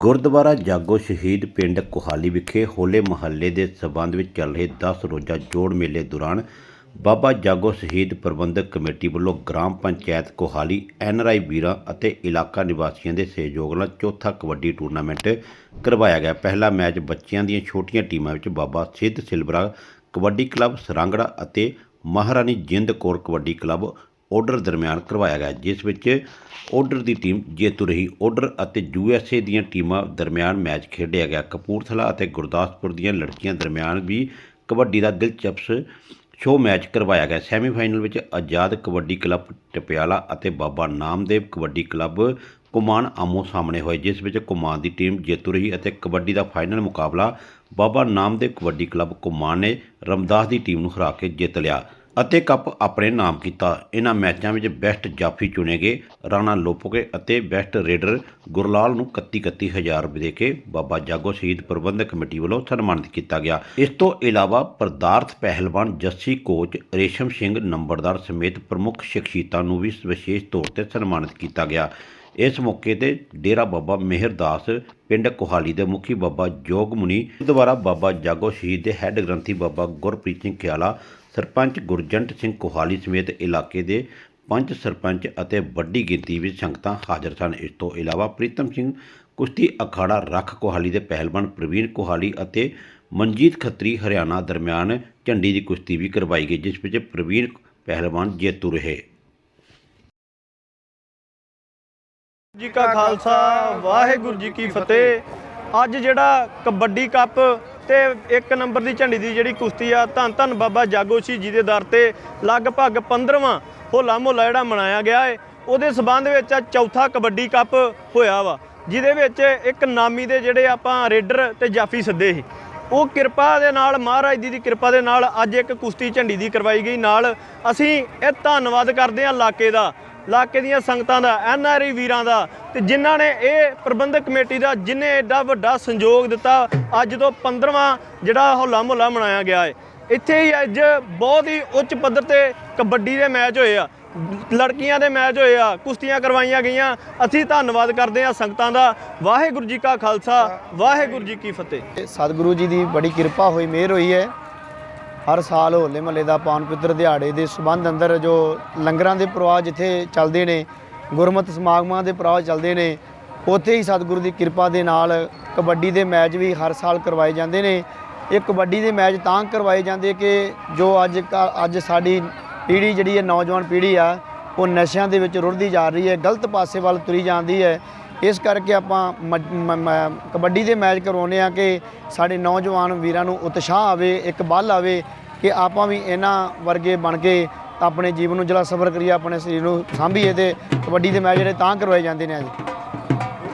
ਗੁਰਦੁਆਰਾ ਜਾਗੋ ਸ਼ਹੀਦ ਪਿੰਡ ਕੋਹਾਲੀ ਵਿਖੇ ਹੋਲੇ ਮਹੱਲੇ ਦੇ ਸਬੰਧ ਵਿੱਚ ਚੱਲ ਰਹੇ 10 ਰੋਜ਼ਾ ਜੋੜ ਮੇਲੇ ਦੌਰਾਨ ਬਾਬਾ ਜਾਗੋ ਸ਼ਹੀਦ ਪ੍ਰਬੰਧਕ ਕਮੇਟੀ ਵੱਲੋਂ ਗ੍ਰਾਮ ਪੰਚਾਇਤ ਕੋਹਾਲੀ ਐਨਆਰਆਈ ਵੀਰਾਂ ਅਤੇ ਇਲਾਕਾ ਨਿਵਾਸੀਆਂ ਦੇ ਸਹਿਯੋਗ ਨਾਲ ਚੌਥਾ ਕਬੱਡੀ ਟੂਰਨਾਮੈਂਟ ਕਰਵਾਇਆ ਗਿਆ। ਪਹਿਲਾ ਮੈਚ ਬੱਚਿਆਂ ਦੀਆਂ ਛੋਟੀਆਂ ਟੀਮਾਂ ਵਿੱਚ ਬਾਬਾ ਸਿੱਧ ਸਿਲਵਰਾ ਕਬੱਡੀ ਕਲੱਬ, ਸਰਾਂਗੜਾ ਅਤੇ ਮਹਾਰਾਣੀ ਜਿੰਦ ਕੌਰ ਕਬੱਡੀ ਕਲੱਬ ਆਰਡਰ ਦਰਮਿਆਨ ਕਰਵਾਇਆ ਗਿਆ, ਜਿਸ ਵਿੱਚ ਆਰਡਰ ਦੀ ਟੀਮ ਜੇਤੂ ਰਹੀ। ਆਰਡਰ ਅਤੇ ਯੂਐਸਏ ਦੀਆਂ ਟੀਮਾਂ ਦਰਮਿਆਨ ਮੈਚ ਖੇਡਿਆ ਗਿਆ। ਕਪੂਰਥਲਾ ਅਤੇ ਗੁਰਦਾਸਪੁਰ ਦੀਆਂ ਲੜਕੀਆਂ ਦਰਮਿਆਨ ਵੀ ਕਬੱਡੀ ਦਾ ਦਿਲਚਸਪ ਸ਼ੋਅ ਮੈਚ ਕਰਵਾਇਆ ਗਿਆ। ਸੈਮੀਫਾਈਨਲ ਵਿੱਚ ਆਜ਼ਾਦ ਕਬੱਡੀ ਕਲੱਬ ਟਪਿਆਲਾ ਅਤੇ ਬਾਬਾ ਨਾਮਦੇਵ ਕਬੱਡੀ ਕਲੱਬ ਕੁਮਾਨ ਆਮੋ ਸਾਹਮਣੇ ਹੋਏ, ਜਿਸ ਵਿੱਚ ਕੁਮਾਨ ਦੀ ਟੀਮ ਜੇਤੂ ਰਹੀ ਅਤੇ ਕਬੱਡੀ ਦਾ ਫਾਈਨਲ ਮੁਕਾਬਲਾ ਬਾਬਾ ਨਾਮਦੇਵ ਕਬੱਡੀ ਕਲੱਬ ਕੁਮਾਨ ਨੇ ਰਮਦਾਸ ਦੀ ਟੀਮ ਨੂੰ ਹਰਾ ਕੇ ਜਿੱਤ ਲਿਆ। ਅਤੇ ਕੱਪ ਆਪਣੇ ਨਾਮ ਕੀਤਾ। ਇਹਨਾਂ ਮੈਚਾਂ ਵਿੱਚ ਬੈਸਟ ਜਾਫੀ ਚੁਣੇ ਗਏ ਰਾਣਾ ਲੋਪੋਕੇ ਅਤੇ ਬੈਸਟ ਰੇਡਰ ਗੁਰਲਾਲ ਨੂੰ 31 ਹਜ਼ਾਰ ਰੁਪਏ ਦੇ ਕੇ ਬਾਬਾ ਜਾਗੋ ਸ਼ਹੀਦ ਪ੍ਰਬੰਧਕ ਕਮੇਟੀ ਵੱਲੋਂ ਸਨਮਾਨਿਤ ਕੀਤਾ ਗਿਆ। ਇਸ ਤੋਂ ਇਲਾਵਾ ਪਰਦਾਰਥ ਪਹਿਲਵਾਨ ਜੱਸੀ ਕੋਚ ਰੇਸ਼ਮ ਸਿੰਘ ਨੰਬਰਦਾਰ ਸਮੇਤ ਪ੍ਰਮੁੱਖ ਸ਼ਖਸੀਅਤਾਂ ਨੂੰ ਵੀ ਵਿਸ਼ੇਸ਼ ਤੌਰ ਤੇ ਸਨਮਾਨਿਤ ਕੀਤਾ ਗਿਆ। ਇਸ ਮੌਕੇ ਤੇ ਡੇਰਾ ਬਾਬਾ ਮਿਹਰਦਾਸ ਪਿੰਡ ਕੋਹਾਲੀ ਦੇ ਮੁਖੀ ਬਾਬਾ ਜੋਗ ਮੁਨੀ ਦੁਆਰਾ ਬਾਬਾ ਜਾਗੋ ਸ਼ਹੀਦ ਦੇ ਹੈੱਡ ਗ੍ਰੰਥੀ ਬਾਬਾ ਗੁਰਪ੍ਰੀਤ ਸਿੰਘ ਖਿਆਲਾ ਸਰਪੰਚ ਗੁਰਜੰਟ ਸਿੰਘ ਕੋਹਾਲੀ ਸਮੇਤ ਇਲਾਕੇ ਦੇ ਪੰਜ ਸਰਪੰਚ ਅਤੇ ਵੱਡੀ ਗਿਣਤੀ ਵਿੱਚ ਸੰਗਤਾਂ ਹਾਜ਼ਰ ਸਨ। ਇਸ ਤੋਂ ਇਲਾਵਾ ਪ੍ਰੀਤਮ ਸਿੰਘ ਕੁਸ਼ਤੀ ਅਖਾੜਾ ਰੱਖ ਕੋਹਾਲੀ ਦੇ ਪਹਿਲਵਾਨ ਪ੍ਰਵੀਨ ਕੋਹਾਲੀ ਅਤੇ ਮਨਜੀਤ ਖੱਤਰੀ ਹਰਿਆਣਾ ਦਰਮਿਆਨ ਝੰਡੀ ਦੀ ਕੁਸ਼ਤੀ ਵੀ ਕਰਵਾਈ ਗਈ, ਜਿਸ ਵਿੱਚ ਪ੍ਰਵੀਨ ਪਹਿਲਵਾਨ ਜੇਤੂ ਰਹੇ। ਜੀ ਕਾ ਖਾਲਸਾ, ਵਾਹਿਗੁਰੂ ਜੀ ਕੀ ਫਤਿਹ। ਅੱਜ ਜਿਹੜਾ ਕਬੱਡੀ ਕੱਪ ਤੇ ਇੱਕ ਨੰਬਰ ਦੀ ਝੰਡੀ ਦੀ ਜਿਹੜੀ ਕੁਸ਼ਤੀ ਆ, ਧੰਨ ਧੰਨ ਬਾਬਾ ਜਾਗੋ ਸ਼ਹੀਦ ਜੀ ਦੇ ਦਰ ਤੇ ਲਗਭਗ 15ਵਾਂ ਹੋਲਾ ਮਹੱਲਾ ਜਿਹੜਾ ਮਨਾਇਆ ਗਿਆ ਏ। ਉਹਦੇ ਸਬੰਧ ਵਿੱਚ ਆ ਚੌਥਾ ਕਬੱਡੀ ਕੱਪ ਹੋਇਆ ਵਾ, ਜਿਹਦੇ ਵਿੱਚ ਇੱਕ ਨਾਮੀ ਦੇ ਜਿਹੜੇ ਆਪਾਂ ਰੇਡਰ ਤੇ ਜਾਫੀ ਸੱਦੇ ਸੀ। ਉਹ ਕਿਰਪਾ ਦੇ ਨਾਲ, ਮਹਾਰਾਜ ਜੀ ਦੀ ਕਿਰਪਾ ਦੇ ਨਾਲ ਅੱਜ ਇੱਕ ਕੁਸ਼ਤੀ ਝੰਡੀ ਦੀ ਕਰਵਾਈ ਗਈ। ਨਾਲ ਅਸੀਂ ਇਹ ਧੰਨਵਾਦ ਕਰਦੇ ਹਾਂ ਇਲਾਕੇ ਦਾ ਇਲਾਕੇ ਦੀਆਂ ਸੰਗਤਾਂ ਦਾ ਐਨਆਰਈ ਵੀਰਾਂ ਦਾ ਤੇ ਜਿਨ੍ਹਾਂ ਨੇ ਇਹ ਪ੍ਰਬੰਧਕ ਕਮੇਟੀ ਦਾ ਜਿਨੇ ਐਡਾ ਵੱਡਾ ਸੰਯੋਗ ਦਿੱਤਾ, ਅੱਜ ਤੋਂ 15ਵਾਂ ਜਿਹੜਾ ਹੋਲਾ ਮੁਹੱਲਾ ਮਨਾਇਆ ਗਿਆ ਹੈ ਇੱਥੇ ਹੀ ਅੱਜ ਬਹੁਤ ਹੀ ਉੱਚ ਪੱਧਰ ਤੇ ਕਬੱਡੀ ਦੇ ਮੈਚ ਹੋਏ ਆ, ਲੜਕੀਆਂ ਦੇ ਮੈਚ ਹੋਏ ਆ, ਕੁਸ਼ਤੀਆਂ ਕਰਵਾਈਆਂ ਗਈਆਂ। ਅਸੀਂ ਧੰਨਵਾਦ ਕਰਦੇ ਹਾਂ ਸੰਗਤਾਂ ਦਾ। ਵਾਹਿਗੁਰੂ ਜੀ ਕਾ ਖਾਲਸਾ, ਵਾਹਿਗੁਰੂ ਜੀ ਕੀ ਫਤਿਹ। ਸਤਿਗੁਰੂ ਜੀ ਦੀ ਬੜੀ ਕਿਰਪਾ ਹੋਈ, ਮਿਹਰ ਹੋਈ ਹੈ। ਹਰ ਸਾਲ ਹੋਲੇ ਮਹੱਲੇ ਦਾ ਪਾਵਨ ਪਿੱਤਰ ਦਿਹਾੜੇ ਦੇ ਸਬੰਧ ਅੰਦਰ ਜੋ ਲੰਗਰਾਂ ਦੇ ਪ੍ਰਵਾਹ ਜਿੱਥੇ ਚੱਲਦੇ ਨੇ, ਗੁਰਮਤਿ ਸਮਾਗਮਾਂ ਦੇ ਪ੍ਰਵਾਹ ਚੱਲਦੇ ਨੇ, ਉੱਥੇ ਹੀ ਸਤਿਗੁਰੂ ਦੀ ਕਿਰਪਾ ਦੇ ਨਾਲ ਕਬੱਡੀ ਦੇ ਮੈਚ ਵੀ ਹਰ ਸਾਲ ਕਰਵਾਏ ਜਾਂਦੇ ਨੇ। ਇਹ ਕਬੱਡੀ ਦੇ ਮੈਚ ਤਾਂ ਕਰਵਾਏ ਜਾਂਦੇ ਕਿ ਜੋ ਅੱਜ ਕ- ਅੱਜ ਸਾਡੀ ਪੀੜ੍ਹੀ ਜਿਹੜੀ ਹੈ, ਨੌਜਵਾਨ ਪੀੜ੍ਹੀ ਆ, ਉਹ ਨਸ਼ਿਆਂ ਦੇ ਵਿੱਚ ਰੁੜਦੀ ਜਾ ਰਹੀ ਹੈ, ਗਲਤ ਪਾਸੇ ਵੱਲ ਤੁਰੀ ਜਾਂਦੀ ਹੈ। ਇਸ ਕਰਕੇ ਆਪਾਂ ਕਬੱਡੀ ਦੇ ਮੈਚ ਕਰਵਾਉਂਦੇ ਆ ਕਿ ਸਾਡੇ ਨੌਜਵਾਨ ਵੀਰਾਂ ਨੂੰ ਉਤਸ਼ਾਹ ਆਵੇ ਇੱਕ ਬਲ ਆਵੇ ਕਿ ਆਪਾਂ ਵੀ ਇਹਨਾਂ ਵਰਗੇ ਬਣ ਕੇ ਆਪਣੇ ਜੀਵਨ ਨੂੰ ਜਿਹੜਾ ਸਫਰ ਕਰੀਏ ਆਪਣੇ ਸਰੀਰ ਨੂੰ ਸਾਂਭੀਏ ਤੇ ਕਬੱਡੀ ਦੇ ਮੈਚ ਜਿਹੜੇ ਤਾਂ ਕਰਵਾਏ ਜਾਂਦੇ ਨੇ ਅੱਜ।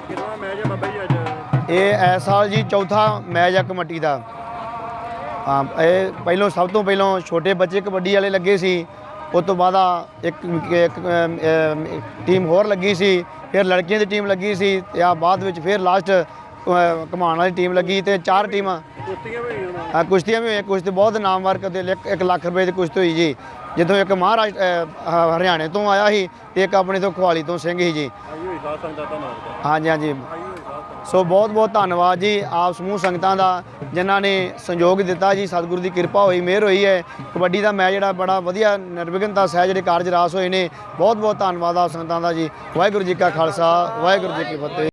ਕਿੰਨਾ ਮੈਚ ਹੈ ਬਾਬਾ ਜੀ ਅੱਜ? ਇਹ ਇਸ ਸਾਲ ਜੀ ਚੌਥਾ ਮੈਚ ਆ ਕਮੇਟੀ ਦਾ। ਇਹ ਪਹਿਲੋਂ ਸਭ ਤੋਂ ਪਹਿਲਾਂ ਛੋਟੇ ਬੱਚੇ ਕਬੱਡੀ ਵਾਲੇ ਲੱਗੇ ਸੀ। ਉਸ ਤੋਂ ਬਾਅਦ ਆ ਇੱਕ ਇੱਕ, ਟੀਮ ਹੋਰ ਲੱਗੀ ਸੀ ਫਿਰ ਲੜਕੀਆਂ ਦੀ ਟੀਮ ਲੱਗੀ ਸੀ ਤੇ ਆ ਬਾਅਦ ਵਿੱਚ ਫਿਰ ਲਾਸਟ ਕਮਾਉਣ ਵਾਲੀ ਟੀਮ ਲੱਗੀ ਤੇ ਚਾਰ ਟੀਮਾਂ। ਕੁਸ਼ਤੀਆਂ ਵੀ ਹੋਈਆਂ ਆ ਕੁਸ਼ਤੀਆਂ ਵੀ ਹੋਈਆਂ ਕੁਸ਼ਤੀ ਬਹੁਤ ਨਾਮਵਰ ਕਦੇ 1 ਲੱਖ ਰੁਪਏ ਦੀ ਕੁਸ਼ਤੀ ਹੋਈ ਜੀ। ਜਦੋਂ ਇੱਕ ਹ- ਹਰਿਆਣੇ ਤੋਂ ਆਇਆ ਸੀ ਤੇ ਇੱਕ ਆਪਣੇ ਤੋਂ ਖਵਾਲੀ ਤੋਂ ਸਿੰਘ ਸੀ ਜੀ। ਹਾਂਜੀ ਹਾਂਜੀ। ਸੋ ਬਹੁਤ ਬਹੁਤ ਧੰਨਵਾਦ ਜੀ ਆਪ ਸਮੂਹ ਸੰਗਤਾਂ ਦਾ, ਜਿਨ੍ਹਾਂ ਨੇ ਸੰਯੋਗ ਦਿੱਤਾ ਜੀ, ਸਤਿਗੁਰੂ ਦੀ ਕਿਰਪਾ ਹੋਈ, ਮਿਹਰ ਹੋਈ ਹੈ। ਕਬੱਡੀ ਦਾ ਮੈਚ ਜਿਹੜਾ ਬੜਾ ਵਧੀਆ ਨਿਰਵਿਘਨਤਾ ਸਹਿ ਜਿਹੜੇ ਕਾਰਜ ਰਾਸ ਹੋਏ ਨੇ। ਬਹੁਤ ਬਹੁਤ ਧੰਨਵਾਦ ਆਪ ਸੰਗਤਾਂ ਦਾ ਜੀ। ਵਾਹਿਗੁਰੂ ਜੀ ਕਾ ਖਾਲਸਾ, ਵਾਹਿਗੁਰੂ ਜੀ ਕੀ ਫਤਿਹ।